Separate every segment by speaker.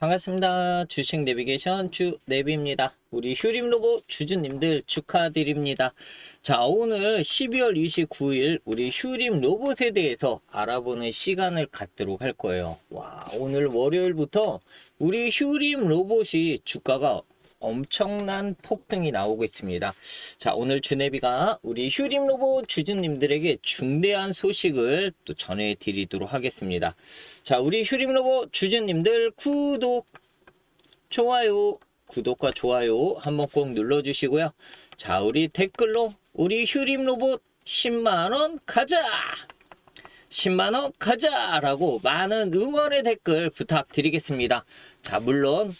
Speaker 1: 반갑습니다. 주식 내비게이션 주 내비입니다. 우리 휴림 로봇 주주님들 축하드립니다. 자, 오늘 12월 29일 우리 휴림 로봇에 대해서 알아보는 시간을 갖도록 할 거예요. 와, 오늘 월요일부터 우리 휴림 로봇이 주가가 엄청난 폭등이 나오고 있습니다. 자, 오늘 주네비가 우리 휴림 로봇 주주님들에게 중대한 소식을 또 전해드리도록 하겠습니다. 자, 우리 휴림 로봇 주주님들 구독, 좋아요, 구독과 좋아요 한번 꼭 눌러주시고요. 자, 우리 댓글로 우리 휴림 로봇 10만원 가자! 10만원 가자 라고 많은 응원의 댓글 부탁드리겠습니다. 자, 물론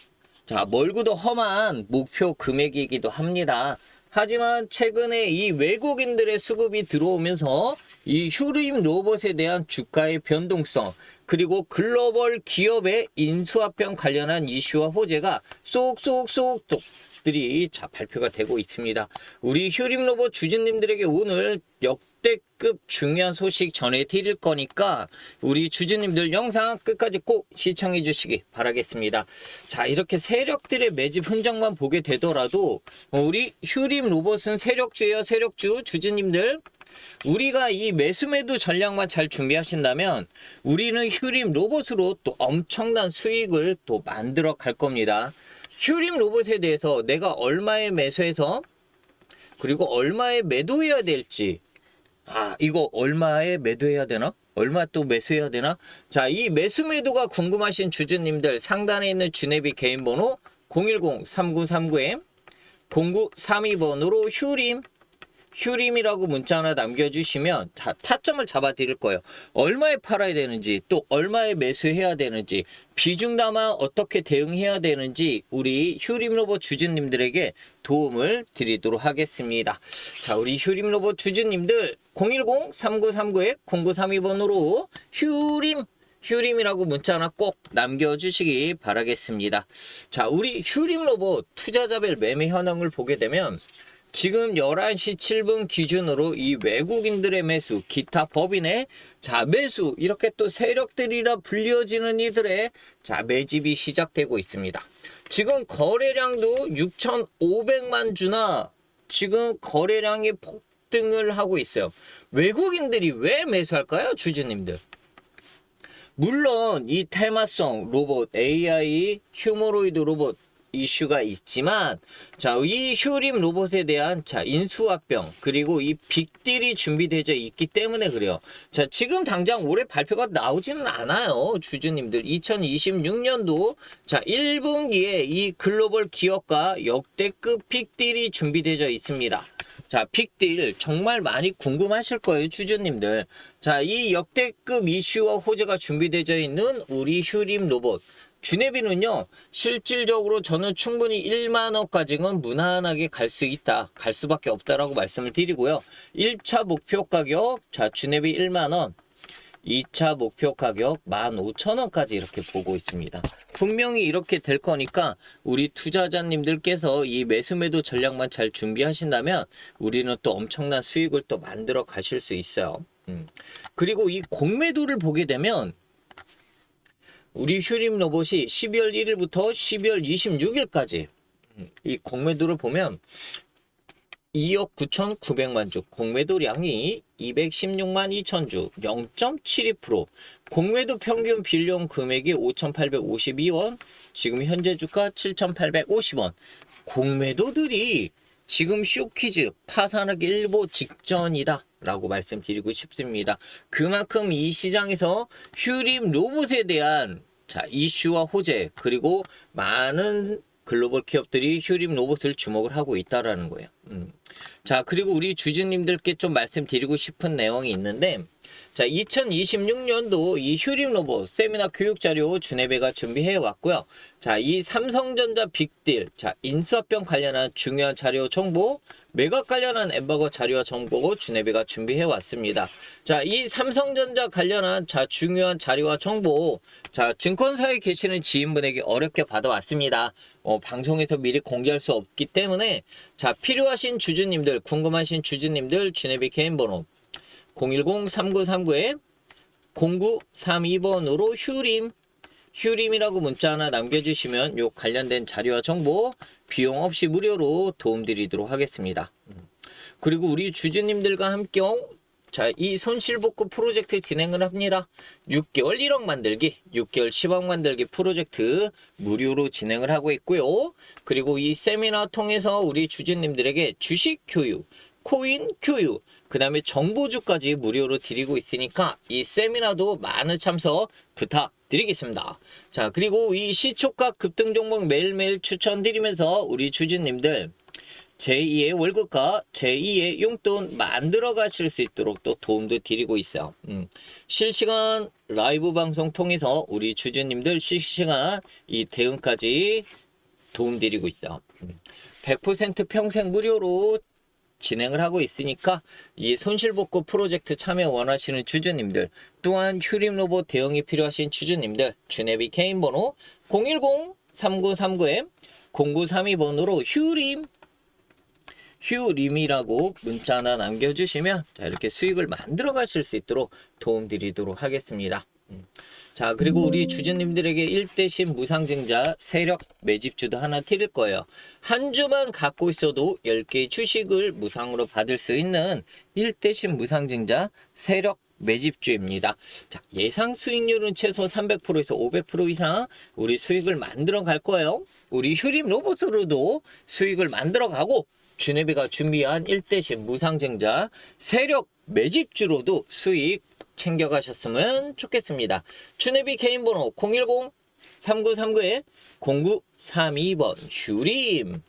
Speaker 1: 자, 멀고도 험한 목표 금액이기도 합니다. 하지만 최근에 이 외국인들의 수급이 들어오면서 이 휴림 로봇에 대한 주가의 변동성 그리고 글로벌 기업의 인수합병 관련한 이슈와 호재가 쏙쏙쏙 들이 자 발표가 되고 있습니다. 우리 휴림 로봇 주주님들에게 오늘 역 대급 중요한 소식 전해드릴 거니까 우리 주주님들 영상 끝까지 꼭 시청해 주시기 바라겠습니다. 자 이렇게 세력들의 매집 흔적만 보게 되더라도 어, 우리 휴림 로봇은 세력주예요 세력주 주주님들 우리가 이 매수매도 전략만 잘 준비하신다면 우리는 휴림 로봇으로 또 엄청난 수익을 또 만들어 갈 겁니다. 휴림 로봇에 대해서 내가 얼마에 매수해서 그리고 얼마에 매도해야 될지 아 이거 얼마에 매도해야 되나? 얼마 또 매수해야 되나? 자, 이 매수 매도가 궁금하신 주주님들 상단에 있는 주네비 개인 번호 010-3939M 0932번으로 휴림 휴림이라고 문자 하나 남겨주시면 다 타점을 잡아 드릴 거예요. 얼마에 팔아야 되는지 또 얼마에 매수해야 되는지 비중 담아 어떻게 대응해야 되는지 우리 휴림 로봇 주주님들에게 도움을 드리도록 하겠습니다. 자, 우리 휴림 로봇 주주님들 010-3939-0932번으로 휴림 휴림이라고 문자 하나 꼭 남겨주시기 바라겠습니다. 자, 우리 휴림 로봇 투자자별 매매 현황을 보게 되면 지금 11시 7분 기준으로 이 외국인들의 매수, 기타 법인의 자 매수 이렇게 또 세력들이라 불려지는 이들의 자 매집이 시작되고 있습니다. 지금 거래량도 6,500만 주나 지금 거래량이 폭 등을 하고 있어요. 외국인들이 왜 매수할까요, 주주님들? 물론 이 테마성 로봇 AI 휴머로이드 로봇 이슈가 있지만 자 이 휴림 로봇에 대한 자 인수합병 그리고 이 빅딜이 준비되어 있기 때문에 그래요. 자 지금 당장 올해 발표가 나오지는 않아요. 주주님들 2026년도 자 1분기에 이 글로벌 기업과 역대급 빅딜이 준비되어 있습니다. 자, 빅딜 정말 많이 궁금하실 거예요, 주주님들. 자, 이 역대급 이슈와 호재가 준비되어 있는 우리 휴림 로봇. 주네비는요, 실질적으로 저는 충분히 1만원까지는 무난하게 갈 수 있다. 갈 수밖에 없다라고 말씀을 드리고요. 1차 목표 가격, 자, 주네비 1만원. 2차 목표 가격 15,000원까지 이렇게 보고 있습니다. 분명히 이렇게 될 거니까 우리 투자자님들께서 이 매수매도 전략만 잘 준비하신다면 우리는 또 엄청난 수익을 또 만들어 가실 수 있어요. 음. 그리고 이 공매도를 보게 되면 우리 휴림 로봇이 12월 1일부터 12월 26일까지 이 공매도를 보면 2억 9,900만 주, 공매도량이 216만 2천 주, 0.72%, 공매도 평균 빌용 금액이 5,852원, 지금 현재 주가 7,850원. 공매도들이 지금 쇼키즈 파산하기 일보 직전이다. 라고 말씀드리고 싶습니다. 그만큼 이 시장에서 휴림 로봇에 대한 자, 이슈와 호재, 그리고 많은 글로벌 기업들이 휴림 로봇을 주목을 하고 있다라는 거예요. 음. 자, 그리고 우리 주주님들께 좀 말씀드리고 싶은 내용이 있는데, 자, 2026년도 이 휴림 로봇 세미나 교육 자료 주네베가 준비해 왔고요. 자, 이 삼성전자 빅딜, 자, 인수합병 관련한 중요한 자료 정보, 매각 관련한 엠버거 자료와 정보 주네베가 준비해 왔습니다. 자, 이 삼성전자 관련한 자 중요한 자료와 정보, 자 증권사에 계시는 지인분에게 어렵게 받아왔습니다. 어, 방송에서 미리 공개할 수 없기 때문에 자 필요하신 주주님들, 궁금하신 주주님들 주네베 개인 번호 010-3939에 0932번으로 휴림 휴림이라고 문자 하나 남겨주시면 요 관련된 자료와 정보 비용 없이 무료로 도움드리도록 하겠습니다. 음. 그리고 우리 주주님들과 함께 자, 이 손실복구 프로젝트 진행을 합니다. 6개월 1억 만들기, 6개월 10억 만들기 프로젝트 무료로 진행을 하고 있고요. 그리고 이 세미나 통해서 우리 주주님들에게 주식 교육, 코인 교육, 그 다음에 정보주까지 무료로 드리고 있으니까 이 세미나도 많은 참석 부탁 드리겠습니다. 자, 그리고 이 시초가 급등 종목 매일매일 추천드리면서 우리 주주님들 제2의 월급과 제2의 용돈 만들어 가실 수 있도록 또 도움도 드리고 있어요. 음. 실시간 라이브 방송 통해서 우리 주주님들 실시간 이 대응까지 도움 드리고 있어요. 음. 100% 평생 무료로 진행을 하고 있으니까 이 손실복구 프로젝트 참여 원하시는 주주님들 또한 휴림 로봇 대응이 필요하신 주주님들 주네비 개인 번호 010-3939에 0932번으로 휴림 휴림이라고 문자 하나 남겨주시면 자 이렇게 수익을 만들어 가실 수 있도록 도움드리도록 하겠습니다. 음. 자 그리고 우리 주주님들에게 1대신 무상증자 세력 매집주도 하나 드릴 거예요. 한 주만 갖고 있어도 10개의 주식을 무상으로 받을 수 있는 1대신 무상증자 세력 매집주입니다. 자, 예상 수익률은 최소 300%에서 500% 이상 우리 수익을 만들어 갈 거예요. 우리 휴림 로봇으로도 수익을 만들어 가고 주네비가 준비한 1대신 무상증자 세력 매집주로도 수익 챙겨가셨으면 좋겠습니다. 주네비 개인번호 010-3939-0932번 휴림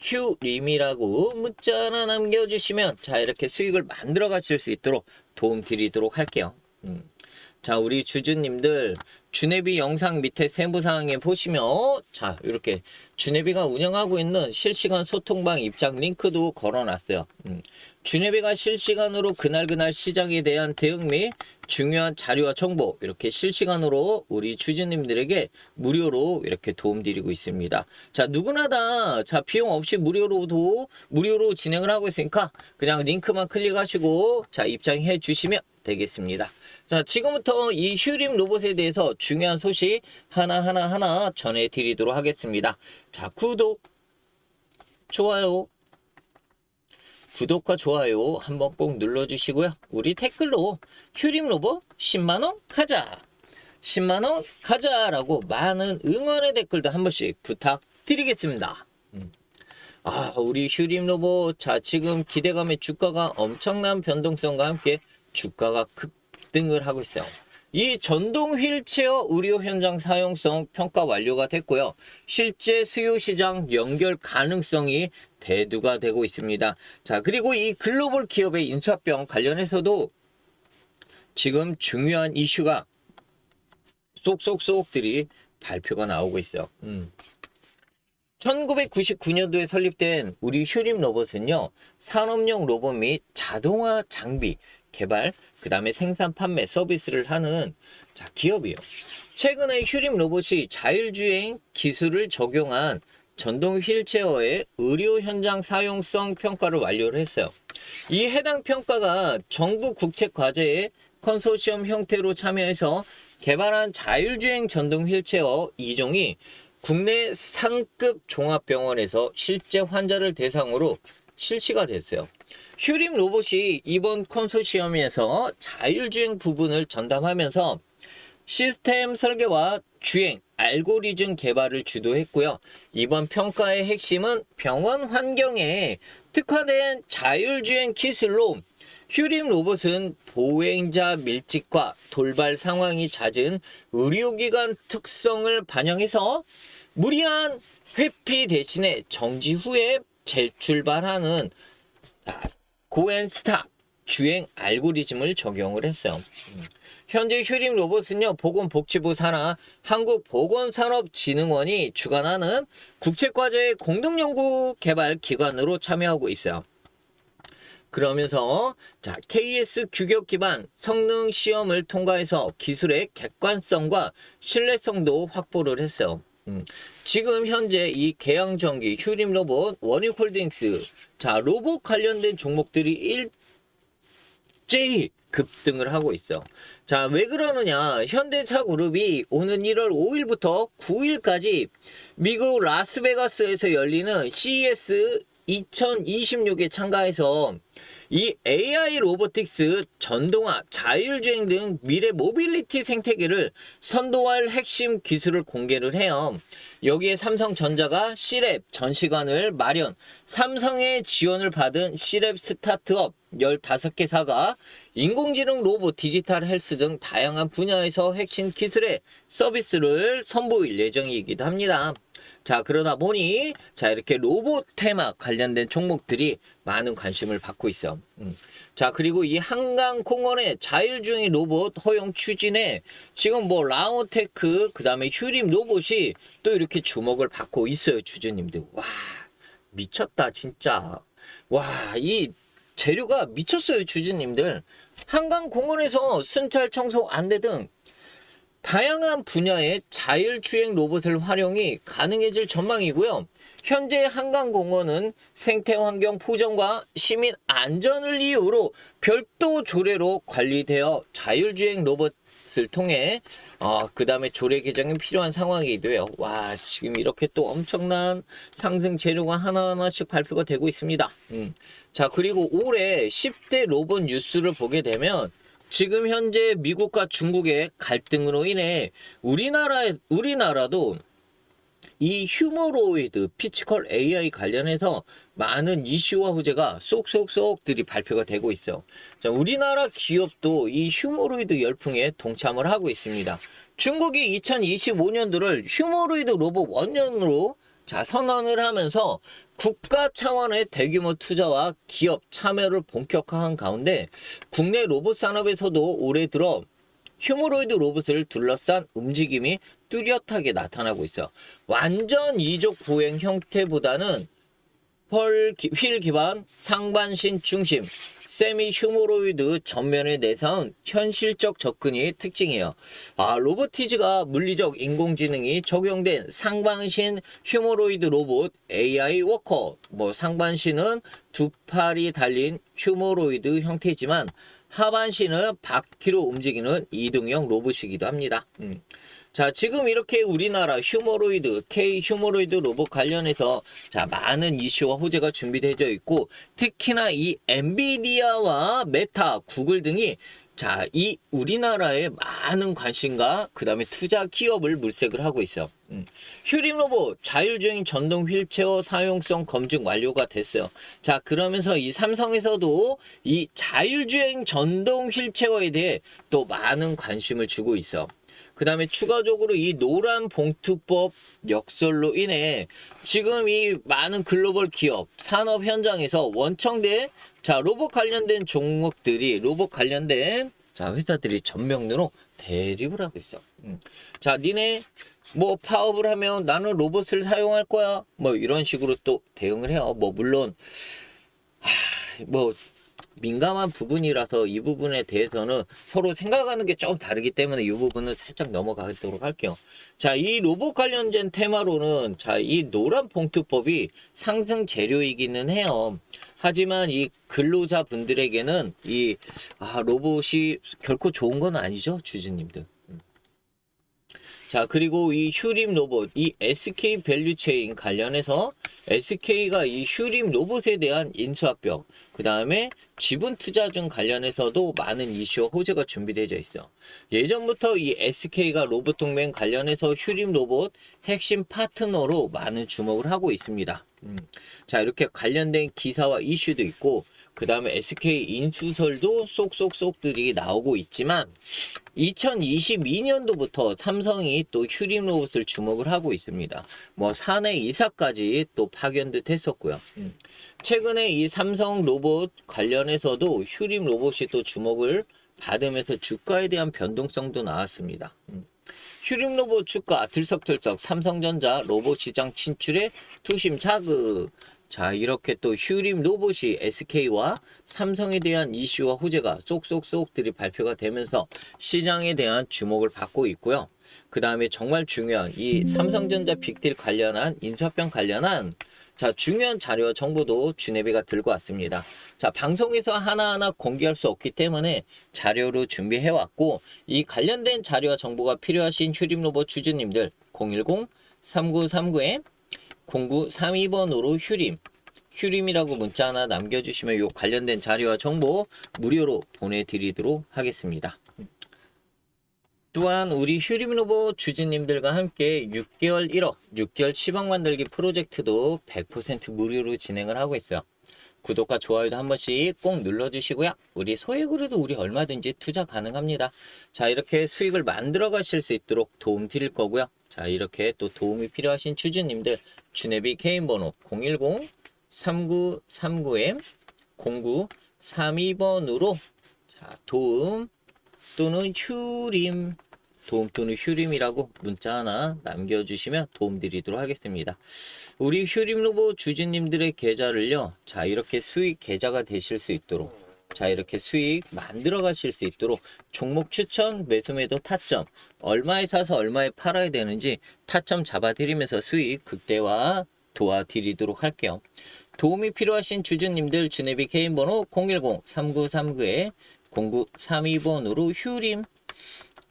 Speaker 1: 휴림이라고 문자 하나 남겨주시면 자 이렇게 수익을 만들어 가실 수 있도록 도움 드리도록 할게요. 음. 자 우리 주주님들 주네비 영상 밑에 세부사항에 보시면 자 이렇게 주네비가 운영하고 있는 실시간 소통방 입장 링크도 걸어놨어요. 음. 주네비가 실시간으로 그날그날 시장에 대한 대응 및 중요한 자료와 정보 이렇게 실시간으로 우리 주주님들에게 무료로 이렇게 도움드리고 있습니다. 자 누구나 다자 비용 없이 무료로도 무료로 진행을 하고 있으니까 그냥 링크만 클릭하시고 자 입장해 주시면 되겠습니다. 자, 지금부터 이 휴림 로봇에 대해서 중요한 소식 하나하나 하나 전해드리도록 하겠습니다. 자, 구독, 좋아요, 구독과 좋아요 한번 꼭 눌러주시고요. 우리 댓글로 휴림 로봇 10만원 가자! 10만원 가자 라고 많은 응원의 댓글도 한 번씩 부탁드리겠습니다. 음. 아, 우리 휴림 로봇. 자, 지금 기대감의 주가가 엄청난 변동성과 함께 주가가 급등을 하고 있어요. 이 전동 휠체어 의료 현장 사용성 평가 완료가 됐고요. 실제 수요 시장 연결 가능성이 대두가 되고 있습니다. 자, 그리고 이 글로벌 기업의 인수합병 관련해서도 지금 중요한 이슈가 쏙쏙쏙들이 발표가 나오고 있어요. 음. 1999년도에 설립된 우리 휴림 로봇은요, 산업용 로봇 및 자동화 장비 개발, 그 다음에 생산, 판매, 서비스를 하는 자, 기업이에요. 최근에 휴림 로봇이 자율주행 기술을 적용한 전동 휠체어의 의료 현장 사용성 평가를 완료를 했어요. 이 해당 평가가 정부 국책 과제에 컨소시엄 형태로 참여해서 개발한 자율주행 전동 휠체어 2종이 국내 상급 종합병원에서 실제 환자를 대상으로 실시가 됐어요. 휴림 로봇이 이번 컨소시엄에서 자율주행 부분을 전담하면서 시스템 설계와 주행, 알고리즘 개발을 주도했고요. 이번 평가의 핵심은 병원 환경에 특화된 자율주행 기술로 휴림 로봇은 보행자 밀집과 돌발 상황이 잦은 의료기관 특성을 반영해서 무리한 회피 대신에 정지 후에 재출발하는 아, 고앤 스탑 주행 알고리즘을 적용을 했어요. 현재 휴림 로봇은요, 보건복지부 산하 한국보건산업진흥원이 주관하는 국책과제 공동연구 개발 기관으로 참여하고 있어요. 그러면서 자 KS 규격 기반 성능 시험을 통과해서 기술의 객관성과 신뢰성도 확보를 했어요. 음, 지금 현재 이 개양전기 휴림 로봇 원익홀딩스 자 로봇 관련된 종목들이 일제히 급등을 하고 있어. 자, 왜 그러느냐? 현대차 그룹이 오는 1월 5일부터 9일까지 미국 라스베가스에서 열리는 CES 2026에 참가해서 이 AI 로보틱스, 전동화, 자율주행 등 미래 모빌리티 생태계를 선도할 핵심 기술을 공개를 해요. 여기에 삼성전자가 C랩 전시관을 마련, 삼성의 지원을 받은 C랩 스타트업 15개 사가 인공지능 로봇, 디지털 헬스 등 다양한 분야에서 핵심 기술의 서비스를 선보일 예정이기도 합니다. 자, 그러다 보니, 자, 이렇게 로봇 테마 관련된 종목들이 많은 관심을 받고 있어. 음. 자, 그리고 이 한강공원의 자율주행 로봇 허용 추진에 지금 뭐 라오테크, 그 다음에 휴림 로봇이 또 이렇게 주목을 받고 있어요, 주주님들. 와, 미쳤다, 진짜. 와, 이 재료가 미쳤어요, 주주님들. 한강공원에서 순찰 청소 안내 등 다양한 분야의 자율주행 로봇을 활용이 가능해질 전망이고요. 현재 한강공원은 생태환경 보전과 시민 안전을 이유로 별도 조례로 관리되어 자율주행 로봇을 통해 어, 그 다음에 조례 개정이 필요한 상황이기도 해요. 와, 지금 이렇게 또 엄청난 상승 재료가 하나하나씩 발표가 되고 있습니다. 음. 자, 그리고 올해 10대 로봇 뉴스를 보게 되면 지금 현재 미국과 중국의 갈등으로 인해 우리나라 우리나라도 이 휴머로이드 피치컬 AI 관련해서 많은 이슈와 호재가 쏙쏙쏙들이 발표가 되고 있어요. 자, 우리나라 기업도 이 휴머로이드 열풍에 동참을 하고 있습니다. 중국이 2025년도를 휴머로이드 로봇 원년으로 자, 선언을 하면서 국가 차원의 대규모 투자와 기업 참여를 본격화한 가운데 국내 로봇 산업에서도 올해 들어 휴머로이드 로봇을 둘러싼 움직임이 뚜렷하게 나타나고 있어. 완전 이족 보행 형태보다는 펄 기- 휠 기반 상반신 중심 세미 휴머로이드 전면에 내세운 현실적 접근이 특징이에요. 아, 로보티즈가 물리적 인공지능이 적용된 상반신 휴머로이드 로봇 AI 워커. 뭐 상반신은 두 팔이 달린 휴머로이드 형태지만 하반신은 바퀴로 움직이는 이동형 로봇이기도 합니다. 음. 자, 지금 이렇게 우리나라 휴머로이드, K 휴머로이드 로봇 관련해서 자, 많은 이슈와 호재가 준비되어 있고 특히나 이 엔비디아와 메타, 구글 등이 자, 이 우리나라에 많은 관심과 그 다음에 투자 기업을 물색을 하고 있어요. 음. 휴림 로봇 자율주행 전동 휠체어 사용성 검증 완료가 됐어요. 자, 그러면서 이 삼성에서도 이 자율주행 전동 휠체어에 대해 또 많은 관심을 주고 있어. 그 다음에 추가적으로 이 노란 봉투법 역설로 인해 지금 이 많은 글로벌 기업 산업 현장에서 원청대 자 로봇 관련된 종목들이 로봇 관련된 자 회사들이 전면으로 대립을 하고 있어. 음. 자 니네 뭐 파업을 하면 나는 로봇을 사용할 거야. 뭐 이런 식으로 또 대응을 해요. 뭐 물론 하, 뭐 민감한 부분이라서 이 부분에 대해서는 서로 생각하는 게 조금 다르기 때문에 이 부분은 살짝 넘어가도록 할게요. 자, 이 로봇 관련된 테마로는 자, 이 노란 봉투법이 상승 재료이기는 해요. 하지만 이 근로자 분들에게는 이 아, 로봇이 결코 좋은 건 아니죠, 주주님들. 음. 자, 그리고 이 휴림 로봇, 이 SK 밸류체인 관련해서 SK가 이 휴림 로봇에 대한 인수합병, 그 다음에 지분 투자증 관련해서도 많은 이슈와 호재가 준비되어 있어. 예전부터 이 SK가 로봇 동맹 관련해서 휴림 로봇 핵심 파트너로 많은 주목을 하고 있습니다. 음. 자, 이렇게 관련된 기사와 이슈도 있고, 그 다음에 SK 인수설도 쏙쏙쏙들이 나오고 있지만, 2022년도부터 삼성이 또 휴림 로봇을 주목을 하고 있습니다. 뭐 사내 이사까지 또 파견도 했었고요. 음. 최근에 이 삼성 로봇 관련해서도 휴림 로봇이 또 주목을 받으면서 주가에 대한 변동성도 나왔습니다. 음. 휴림 로봇 주가 들썩들썩 삼성전자 로봇 시장 진출에 투심 자극. 자, 이렇게 또 휴림 로봇이 SK와 삼성에 대한 이슈와 호재가 쏙쏙쏙들이 발표가 되면서 시장에 대한 주목을 받고 있고요. 그 다음에 정말 중요한 이 삼성전자 빅딜 관련한 인수합병 관련한 자, 중요한 자료와 정보도 주네비가 들고 왔습니다. 자, 방송에서 하나하나 공개할 수 없기 때문에 자료로 준비해 왔고, 이 관련된 자료와 정보가 필요하신 휴림 로봇 주주님들 010-3939에 0932번으로 휴림, 휴림이라고 문자 하나 남겨주시면 요 관련된 자료와 정보 무료로 보내드리도록 하겠습니다. 또한 우리 휴림 로봇 주주님들과 함께 6개월 1억, 6개월 10억 만들기 프로젝트도 100% 무료로 진행을 하고 있어요. 구독과 좋아요도 한 번씩 꼭 눌러주시고요. 우리 소액으로도 우리 얼마든지 투자 가능합니다. 자, 이렇게 수익을 만들어 가실 수 있도록 도움 드릴 거고요. 자, 이렇게 또 도움이 필요하신 주주님들 주네비 개인 번호 010 3939M 0932번으로 자, 도움 또는 휴림 도움 또는 휴림이라고 문자 하나 남겨주시면 도움 드리도록 하겠습니다. 우리 휴림 로봇 주주님들의 계좌를요. 자 이렇게 수익 계좌가 되실 수 있도록 자 이렇게 수익 만들어 가실 수 있도록 종목 추천 매수 매도 타점 얼마에 사서 얼마에 팔아야 되는지 타점 잡아 드리면서 수익 극대화 도와드리도록 할게요. 도움이 필요하신 주주님들 주네비 개인 번호 010-3939에 0932번으로 휴림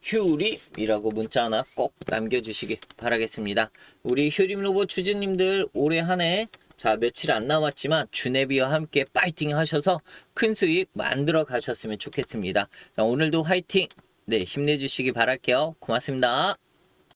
Speaker 1: 휴림이라고 문자 하나 꼭 남겨주시기 바라겠습니다. 우리 휴림 로봇 주주님들 올해 한해 자 며칠 안 남았지만 주네비와 함께 파이팅 하셔서 큰 수익 만들어 가셨으면 좋겠습니다. 자, 오늘도 화이팅 네 힘내주시기 바랄게요. 고맙습니다.